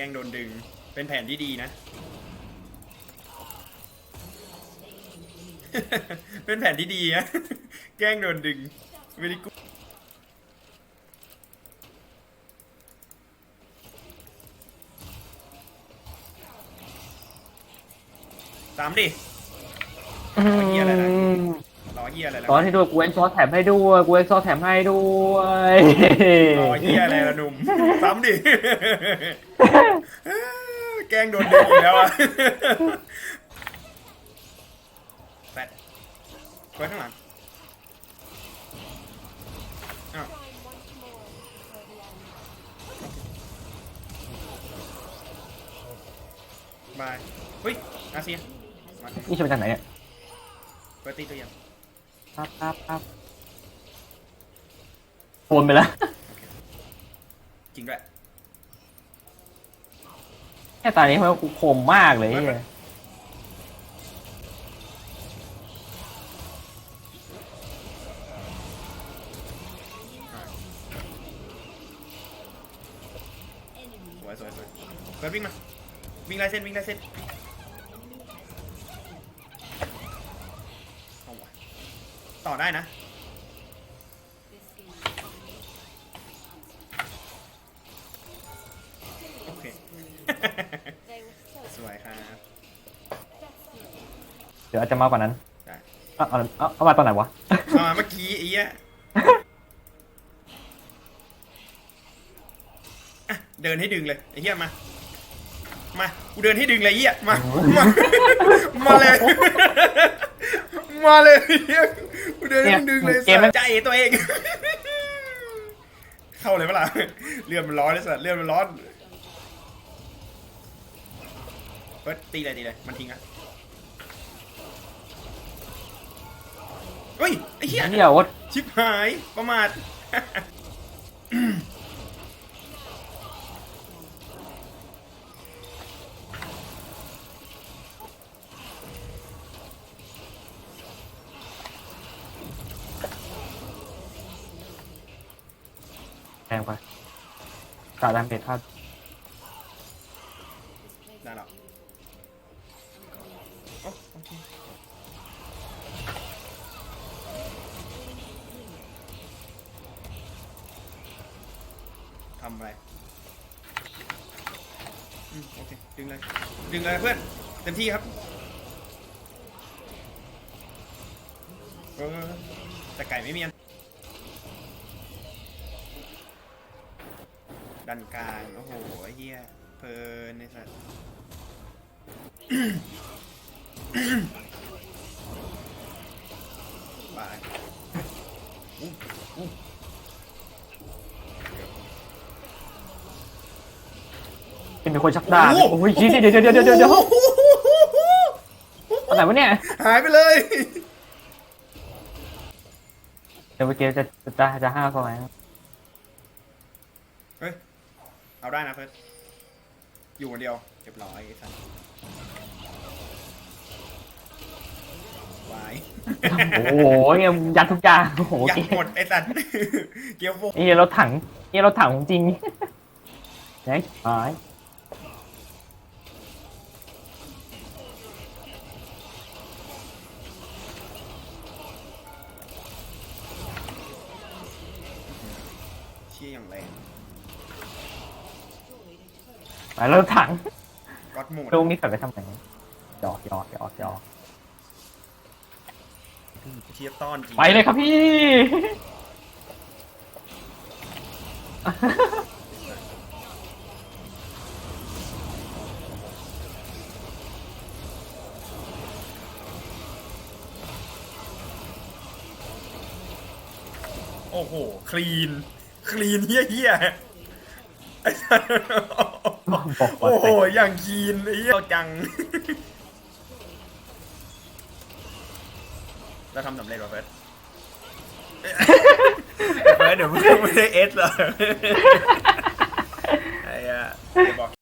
ล้งโดนดึง เป็นแผนที่ดีนะ เป็นแผนที่ดีนะแกล้งโดนดึงไม่ได้กูตามดิเหี้ยอะไรนะ รอเฮียอะไรแล้วตอนให้ด้วยกูเอ็นซอสแถมให้ด้วยกูเอ็นซอสแถมให้ด้วยรอเฮียอะไรละหนุ่มซ้ำดิแกล้งโดนดึงอีกแล้วอะแปดเปิดข้างหลังอ้าวบายเฮ้ยอาเซียมานี่จะไปจากไหนเนี่ยเปิดตีตัวเดียว ปั๊บปั๊บปั๊บโอนไปแล้ว จริงด้วย แค่ตอนนี้มันกูคมมากเลยไม่เป็นเนี่ยสวยสวยสวยเปิดวิ่งมาวิ่งไล่เส้นวิ่งไล่เส้นเอาวะ ต่อได้นะ โอเค สวยครับ เดี๋ยวอาจจะมากกว่านั้นได้ เอาเอาเอาเอามาตอนไหนวะมาเมื่อกี้ไอ้เหี้ยอะเดินให้ดึงเลยไอ้เหี้ยมา มา กูเดินให้ดึงเลยไอ้เหี้ยมา มา มาเลย มาเลยไอ้เหี้ยกู เดินให้ดึงเลยเกมมัน ใจตัวเอง เข้าเลยเปะล่าเลื่อนมันร้อนเลยสัตว์เลื่อนมันร้อนเปิดตีเลยตีเลยมันทิ้งอะเฮ้ยไอ้เหี้ยเดี๋ยวชิบหายประมาท แพงไป กาดามเพจท่าได้แล้วโอ้โอเคทำอะไรอืมโอเค ดึงเลย ดึงเลยเพื่อน เต็มที่ครับเออแต่ไก่ไม่มีอัน ดันกลางโอ้โหไอ้เหี้ยเพลินไอ้สัสไปอู้อู้เป็นคนชักดาบโอ้ยเดี๋ยวเดี๋ยวเดี๋ยวเดี๋ยวเดี๋ยวเดี๋ยวโอ้โหอะไรวะเนี่ย หายไปเลยเดี๋ยวเมื่อกี้จะจะจะจะห้าซอยเฮ้ย เอาได้นะเฟิร์สอยู่คนเดียวเรียบร้อยไอ้สัสวายโอ้โหเนี่ยยัดทุกอย่างโอ้โหยัดหมดไอ้สัสเกียวโฟนี่เราถังนี่เราถังของจริงไหนหายเชี่ยอย่างแรง ไปแล้วถังก็อดหมูดลูกนี่ใส่ไปทำไมหยอกหยอกหยอกหยอกเทียบต้อนจริงไปเลยครับพี่ โอ้โห คลีน คลีนเฮี้ยเฮี้ยไอ้สัสบอกว่า โอ้โหแต่อย่างคลีนไอ้เหี้ยจัง เราทำสำเร็จว่ะเฟิร์สเฟิร์สเดี๋ยวมึงไม่ได้เอสเหรอไอ้อะเดี๋ยวบอก